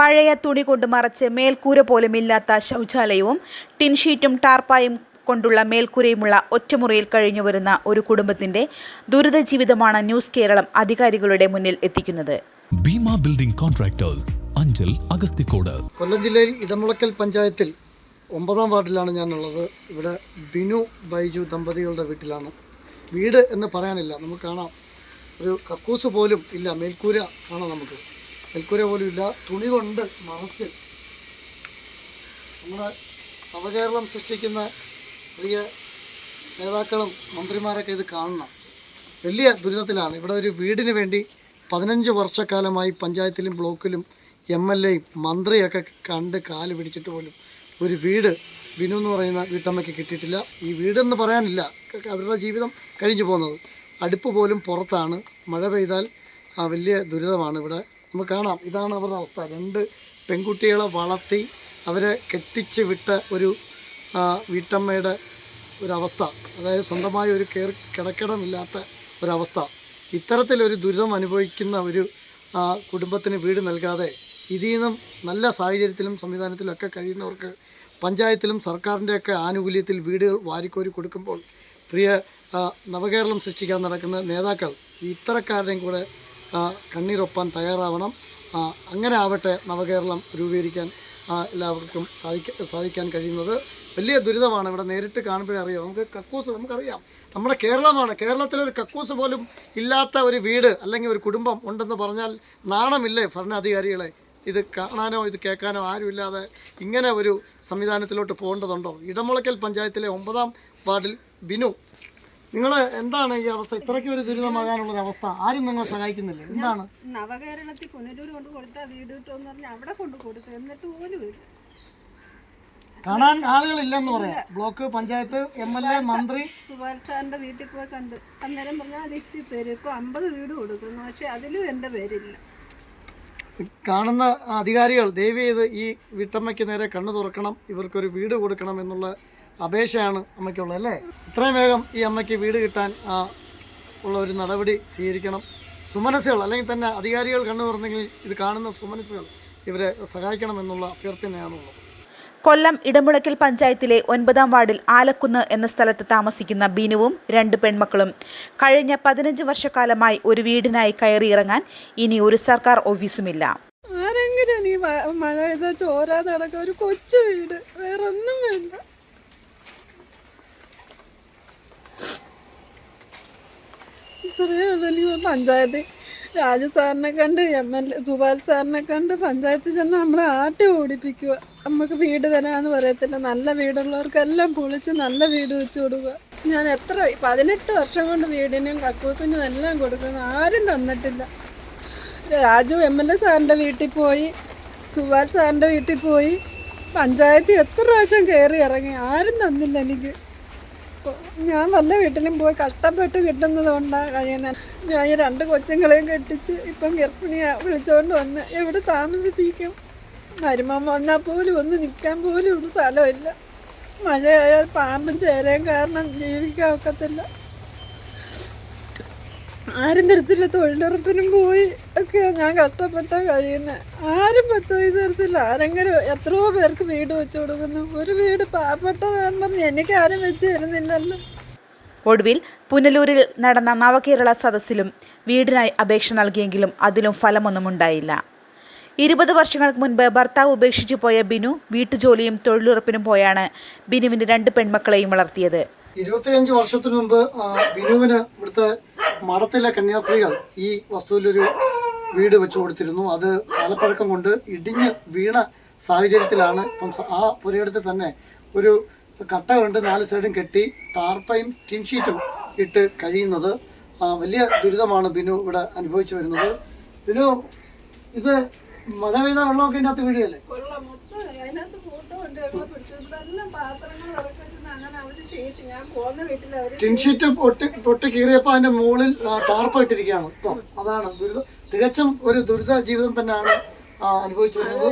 പഴയ തുണി കൊണ്ട് മറച്ച് മേൽക്കൂര പോലും ഇല്ലാത്ത ശൗചാലയവും ടിൻഷീറ്റും ടാർപ്പായും കൊണ്ടുള്ള മേൽക്കൂരയുമുള്ള ഒറ്റമുറിയിൽ കഴിഞ്ഞു വരുന്ന ഒരു കുടുംബത്തിന്റെ ദുരിത ജീവിതമാണ് ന്യൂസ് കേരളം അധികാരികളുടെ മുന്നിൽ എത്തിക്കുന്നത്. Bheema building contractors Anchal Agasthikode. കൊല്ലം ജില്ലയിൽ ഇടമുളക്കൽ പഞ്ചായത്തിൽ ഒമ്പതാം വാർഡിലാണ് ഞാനുള്ളത്. ഇവിടെ ബിനു ബൈജു ദമ്പതികളുടെ വീട്ടിലാണ്. വീട് എന്ന് പറയാനില്ല. നമുക്ക് കാണാം. ഒരു കക്കൂസ് പോലും ഇല്ല. മേൽക്കൂര കാണാം നമുക്ക്. മേൽക്കൂര പോലും ഇല്ല. തുണി കൊണ്ട് മറച്ച് നമ്മുടെ നവകേരളം സൃഷ്ടിക്കുന്ന വലിയ നേതാക്കളും മന്ത്രിമാരൊക്കെ ഇത് കാണണം. വലിയ ദുരിതത്തിലാണ്. ഇവിടെ ഒരു വീടിന് വേണ്ടി പതിനഞ്ച് വർഷക്കാലമായി പഞ്ചായത്തിലും ബ്ലോക്കിലും എം എൽ എയും മന്ത്രിയൊക്കെ കണ്ട് കാൽ പിടിച്ചിട്ട് പോലും ഒരു വീട് ബിനു എന്ന് പറയുന്ന വീട്ടമ്മയ്ക്ക് കിട്ടിയിട്ടില്ല. ഈ വീടെന്ന് പറയാനില്ല. അവരുടെ ജീവിതം കഴിഞ്ഞു പോകുന്നത്. അടുപ്പ് പോലും പുറത്താണ്. മഴ പെയ്താൽ ആ വലിയ ദുരിതമാണ് ഇവിടെ നമുക്ക് കാണാം. ഇതാണ് അവരുടെ അവസ്ഥ. രണ്ട് പെൺകുട്ടികളെ വളർത്തി അവരെ കെട്ടിച്ച് വിട്ട ഒരു വീട്ടമ്മയുടെ ഒരവസ്ഥ. അതായത് സ്വന്തമായ ഒരു കയറി കിടക്കിടമില്ലാത്ത ഒരവസ്ഥ. ഇത്തരത്തിലൊരു ദുരിതം അനുഭവിക്കുന്ന ഒരു കുടുംബത്തിന് വീട് നൽകാതെ ഇതിൽ നിന്നും നല്ല സാഹചര്യത്തിലും സംവിധാനത്തിലും ഒക്കെ കഴിയുന്നവർക്ക് പഞ്ചായത്തിലും സർക്കാരിന്റെയൊക്കെ ആനുകൂല്യത്തിൽ വീടുകൾ വാരിക്കോരി കൊടുക്കുമ്പോൾ പ്രിയ നവകേരളം സൃഷ്ടിക്കാൻ നടക്കുന്ന നേതാക്കൾ ഇത്തരക്കാരുടെയും കൂടെ കണ്ണീരൊപ്പാൻ തയ്യാറാവണം. അങ്ങനെ ആവട്ടെ നവകേരളം രൂപീകരിക്കാൻ എല്ലാവർക്കും സാധിക്ക സാധിക്കാൻ കഴിയുന്നത്. വലിയ ദുരിതമാണ് ഇവിടെ നേരിട്ട് കാണുമ്പോഴേ അറിയാം. നമുക്ക് കക്കൂസ് നമുക്കറിയാം. നമ്മുടെ കേരളമാണ്. കേരളത്തിലൊരു കക്കൂസ് പോലും ഇല്ലാത്ത ഒരു വീട് അല്ലെങ്കിൽ ഒരു കുടുംബം ഉണ്ടെന്ന് പറഞ്ഞാൽ നാണമില്ലേ ഭരണാധികാരികളെ? ഇത് കാണാനോ ഇത് കേൾക്കാനോ ആരുമില്ലാതെ ഇങ്ങനെ ഒരു സംവിധാനത്തിലോട്ട് പോകേണ്ടതുണ്ടോ? ഇടമുളയ്ക്കൽ പഞ്ചായത്തിലെ ഒമ്പതാം വാർഡിൽ ബിനു നിങ്ങൾ എന്താണ് ഈ അവസ്ഥ? ഇത്രയ്ക്ക് ഒരു ദുരിതമാകാനുള്ള ഒരു അവസ്ഥ. ആരും നിങ്ങളെ സഹായിക്കുന്നില്ല. എന്താണ്? നവകേരളത്തിൽ പുനരൂർ കൊണ്ട് കൊടുത്ത വീട് കിട്ടുമെന്ന് പറഞ്ഞാൽ അവിടെ കൊണ്ട് കൊടുത്തു. എന്നിട്ട് പോലും കാണാൻ ആളുകളില്ലെന്ന് പറയാം. Block panchayat M L A മന്ത്രി. സുഭാൽ സാറിന്റെ വീട്ടിൽ പോയി കണ്ട്. അന്നേരം പറഞ്ഞാൽ ലിസ്റ്റിൽ പേര് ഇപ്പൊ അമ്പത് വീട് കൊടുക്കുന്നു. പക്ഷെ അതിലും എന്റെ പേരില്ല. കാണുന്ന അധികാരികൾ ദയവ് ചെയ്ത് ഈ വീട്ടമ്മയ്ക്ക് നേരെ കണ്ണു തുറക്കണം. ഇവർക്കൊരു വീട് കൊടുക്കണം എന്നുള്ള അപേക്ഷയാണ് അമ്മയ്ക്കുള്ളത് അല്ലേ? ഇത്രയും വേഗം ഈ അമ്മയ്ക്ക് വീട് കിട്ടാൻ ആ, ഉള്ള ഒരു നടപടി സ്വീകരിക്കണം. സുമനസ്സുകൾ അല്ലെങ്കിൽ തന്നെ അധികാരികൾ കണ്ണു തുറന്നെങ്കിൽ ഇത് കാണുന്ന സുമനസ്സുകൾ ഇവരെ സഹായിക്കണമെന്നുള്ള അഭ്യർത്ഥനയാണുള്ളത് കൊല്ലം ഇടമുളയ്ക്കൽ പഞ്ചായത്തിലെ ഒൻപതാം വാർഡിൽ ആലക്കുന്ന് എന്ന സ്ഥലത്ത് താമസിക്കുന്ന ബിനുവും രണ്ട് പെൺമക്കളും. കഴിഞ്ഞ പതിനഞ്ച് വർഷക്കാലമായി ഒരു വീടിനായി കയറിയിറങ്ങാൻ ഇനി ഒരു സർക്കാർ ഓഫീസുമില്ല. ആരെങ്കിലും നീ മഴ ചോരാതെ നടക്കുക ഒരു കൊച്ചു വീട്. വേറെ ഒന്നും വേണ്ട ഇത്രയാണ് നീ പഞ്ചായത്ത്. രാജു സാറിനെ കണ്ട് എം എൽ എ സുബാൽ സാറിനെ കണ്ട് പഞ്ചായത്തിൽ ചെന്ന് നമ്മളെ ആട്ടി ഓടിപ്പിക്കുക. നമുക്ക് വീട് തരാമെന്ന് പറയത്തില്ല. നല്ല വീടുള്ളവർക്കെല്ലാം പൊളിച്ച് നല്ല വീട് വെച്ച് കൊടുക്കുക. ഞാൻ എത്ര പതിനെട്ട് വർഷം കൊണ്ട് വീടിനും കക്കൂസിനും എല്ലാം കൊടുക്കുന്നു. ആരും തന്നിട്ടില്ല. രാജു എം എൽ എ സാറിന്റെ വീട്ടിൽ പോയി സുഭാൽ സാറിന്റെ വീട്ടിൽ പോയി പഞ്ചായത്തിൽ എത്ര പ്രാവശ്യം കയറി ഇറങ്ങി? ആരും തന്നില്ല എനിക്ക്. ഞാൻ നല്ല വീട്ടിലും പോയി കഷ്ടപ്പെട്ട് കിട്ടുന്നത് കൊണ്ടാണ് കഴിയുന്നത് ഞാൻ ഈ രണ്ട് കൊച്ചുങ്ങളെയും കെട്ടിച്ച് ഇപ്പം ഗർഭിണിയാ വിളിച്ചുകൊണ്ട് വന്ന് എവിടെ താമസിപ്പിക്കും? മരുമമ്മ വന്നാൽ പോലും ഒന്ന് നിൽക്കാൻ പോലും ഒരു സ്ഥലമില്ല. മഴയായാൽ പാമ്പും ചേരയും കാരണം ജീവിക്കാൻ ഒക്കത്തില്ല. ആരും തരത്തില്ല തൊഴിലുറപ്പിനും പോയി. ഒക്കെ ഞാൻ കഷ്ടപ്പെട്ടാ കഴിയുന്നത് ആരും പത്ത് പൈസ തരത്തില്ല. ആരെങ്കിലും എത്രയോ പേർക്ക് വീട് വെച്ചു കൊടുക്കുന്നു. ഒരു വീട് പാവപ്പെട്ടതാന്ന് പറഞ്ഞ് എനിക്ക് ആരും വെച്ച് തരുന്നില്ലല്ലോ. ഒടുവിൽ പുനലൂരിൽ നടന്ന നവകേരള സദസ്സിലും വീടിനായി അപേക്ഷ നൽകിയെങ്കിലും അതിലും ഫലമൊന്നും ഉണ്ടായില്ല. ഇരുപത് വർഷങ്ങൾക്ക് മുൻപ് ഭർത്താവ് ഉപേക്ഷിച്ചു പോയ ബിനു വീട്ടുജോലിയും തൊഴിലുറപ്പിനും പോയാണ് ബിനുവിന്റെ രണ്ട് പെൺമക്കളെയും വളർത്തിയത്. ഇരുപത്തിയഞ്ച് വർഷത്തിന് മുമ്പ് ബിനുവിന് ഇവിടുത്തെ മഠത്തിലെ കന്യാസ്ത്രീകൾ ഈ വസ്തുവിലൊരു വീട് വെച്ചു കൊടുത്തിരുന്നു. അത് കാലപ്പഴക്കം കൊണ്ട് ഇടിഞ്ഞ് വീണ സാഹചര്യത്തിലാണ് ഇപ്പം ആ പുരയിടത്തിൽ തന്നെ ഒരു കട്ട കൊണ്ട് നാല് സൈഡും കെട്ടി ടാർപ്പയും ടിൻഷീറ്റും ഇട്ട് കഴിയുന്നത് വലിയ ദുരിതമാണ് ബിനു ഇവിടെ അനുഭവിച്ചു വരുന്നത്. ബിനു ഇത് മഴ പെയ്ത വെള്ളമൊക്കെ ഇതിനകത്ത് വീഴുകയല്ലേ? ടിൻഷീറ്റ് പൊട്ടി പൊട്ടി കീറിയപ്പോൾ അതിന്റെ മുകളിൽ ടാർപ്പായിട്ടിരിക്കുകയാണ് ടാർപ്പ ഇട്ടിരിക്കുകയാണ്. ഇപ്പം അതാണ് ദുരിത തികച്ചും ഒരു ദുരിത ജീവിതം തന്നെയാണ് അനുഭവിച്ചു വരുന്നത്.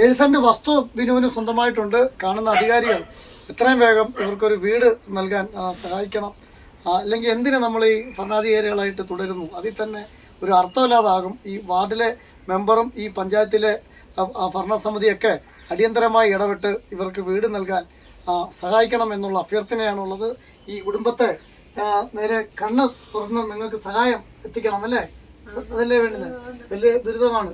ഏഴ് സെന്റ് വസ്തു ബിനുവിന് സ്വന്തമായിട്ടുണ്ട് കാണുന്ന അധികാരികൾ. എത്രയും വേഗം ഇവർക്കൊരു വീട് നൽകാൻ സഹായിക്കണം. അല്ലെങ്കിൽ എന്തിനു നമ്മൾ ഈ ഭരണാധികാരികളായിട്ട് തുടരുന്നു? അതിൽ തന്നെ ഒരു അർത്ഥമില്ലാതാകും. ഈ വാർഡിലെ മെമ്പറും ഈ പഞ്ചായത്തിലെ ഭരണസമിതിയൊക്കെ അടിയന്തരമായി ഇടപെട്ട് ഇവർക്ക് വീട് നൽകാൻ സഹായിക്കണം എന്നുള്ള അഭ്യർത്ഥനയാണുള്ളത്. ഈ കുടുംബത്തെ നേരെ കണ്ണ് തുറന്ന് നിങ്ങൾക്ക് സഹായം എത്തിക്കണം അല്ലേ? അതല്ലേ വേണ്ടുന്നത്? വലിയ ദുരിതമാണ്.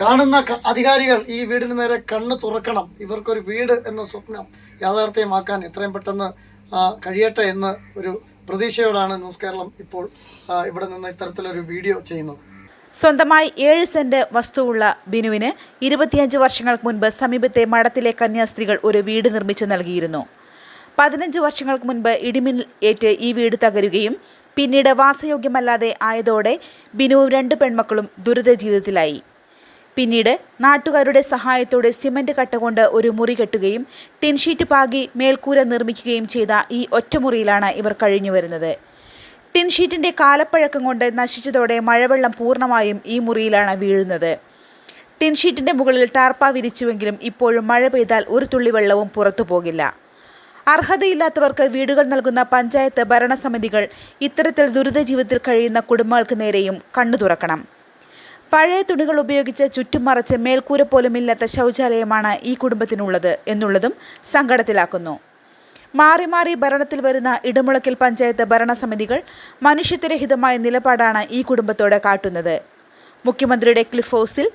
കാണുന്ന അധികാരികൾ ഈ വീടിന് നേരെ കണ്ണ് തുറക്കണം. ഇവർക്കൊരു വീട് എന്ന സ്വപ്നം യാഥാർത്ഥ്യമാക്കാൻ എത്രയും പെട്ടെന്ന് കഴിയട്ടെ എന്ന് ഒരു പ്രതീക്ഷയോടാണ് ന്യൂസ് കേരളം ഇപ്പോൾ ഇവിടെ നിന്ന് ഇത്തരത്തിലൊരു വീഡിയോ ചെയ്യുന്നത്. സ്വന്തമായി ഏഴ് സെന്റ് വസ്തുവുള്ള ബിനുവിന് ഇരുപത്തിയഞ്ച് വർഷങ്ങൾക്ക് മുൻപ് സമീപത്തെ മഠത്തിലെ കന്യാസ്ത്രീകൾ ഒരു വീട് നിർമ്മിച്ചു നൽകിയിരുന്നു. പതിനഞ്ച് വർഷങ്ങൾക്ക് മുൻപ് ഇടിമിന്നൽ ഏറ്റ് ഈ വീട് തകരുകയും പിന്നീട് വാസയോഗ്യമല്ലാതെ ആയതോടെ ബിനുവും രണ്ട് പെൺമക്കളും ദുരിത ജീവിതത്തിലായി. പിന്നീട് നാട്ടുകാരുടെ സഹായത്തോടെ സിമന്റ് കട്ട കൊണ്ട് ഒരു മുറി കെട്ടുകയും ടിൻഷീറ്റ് പാകി മേൽക്കൂര നിർമ്മിക്കുകയും ചെയ്ത ഈ ഒറ്റമുറിയിലാണ് ഇവർ കഴിഞ്ഞു ടിൻഷീറ്റിന്റെ കാലപ്പഴക്കം കൊണ്ട് നശിച്ചതോടെ മഴവെള്ളം പൂർണമായും ഈ മുറിയിലാണ് വീഴുന്നത്. ടിൻഷീറ്റിന്റെ മുകളിൽ ടാർപ്പ വിരിച്ചുവെങ്കിലും ഇപ്പോഴും മഴ പെയ്താൽ ഒരു തുള്ളി വെള്ളവും പുറത്തു പോകില്ല. അർഹതയില്ലാത്തവർക്ക് വീടുകൾ നൽകുന്ന പഞ്ചായത്ത് ഭരണസമിതികൾ ഇത്തരത്തിൽ ദുരിത ജീവിതത്തിൽ കഴിയുന്ന കുടുംബങ്ങൾക്ക് നേരെയും കണ്ണു തുറക്കണം. പഴയ തുണികൾ ഉപയോഗിച്ച് ചുറ്റും മറച്ച് മേൽക്കൂര പോലുമില്ലാത്ത ശൗചാലയമാണ് ഈ കുടുംബത്തിനുള്ളത് എന്നുള്ളതും സങ്കടത്തിലാക്കുന്നു. മാറി മാറി ഭരണത്തിൽ വരുന്ന ഇടമുളക്കൽ പഞ്ചായത്ത് ഭരണസമിതികൾ മനുഷ്യത്വരഹിതമായ നിലപാടാണ് ഈ കുടുംബത്തോട് കാട്ടുന്നത്. മുഖ്യമന്ത്രിയുടെ ക്ലിഫ് ഹൗസിൽ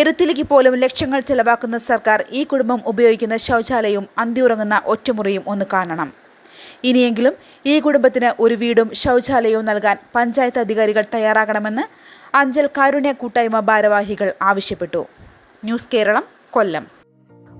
എരുത്തിലേക്ക് പോലും ലക്ഷങ്ങൾ ചെലവാക്കുന്ന സർക്കാർ ഈ കുടുംബം ഉപയോഗിക്കുന്ന ശൗചാലയവും അന്തിയുറങ്ങുന്ന ഒറ്റമുറിയും ഒന്ന് കാണണം. ഇനിയെങ്കിലും ഈ കുടുംബത്തിന് ഒരു വീടും ശൗചാലയവും നൽകാൻ പഞ്ചായത്ത് അധികാരികൾ തയ്യാറാകണമെന്ന് അഞ്ചൽ കാരുണ്യ കൂട്ടായ്മ ഭാരവാഹികൾ ആവശ്യപ്പെട്ടു. ന്യൂസ് കേരളം കൊല്ലം.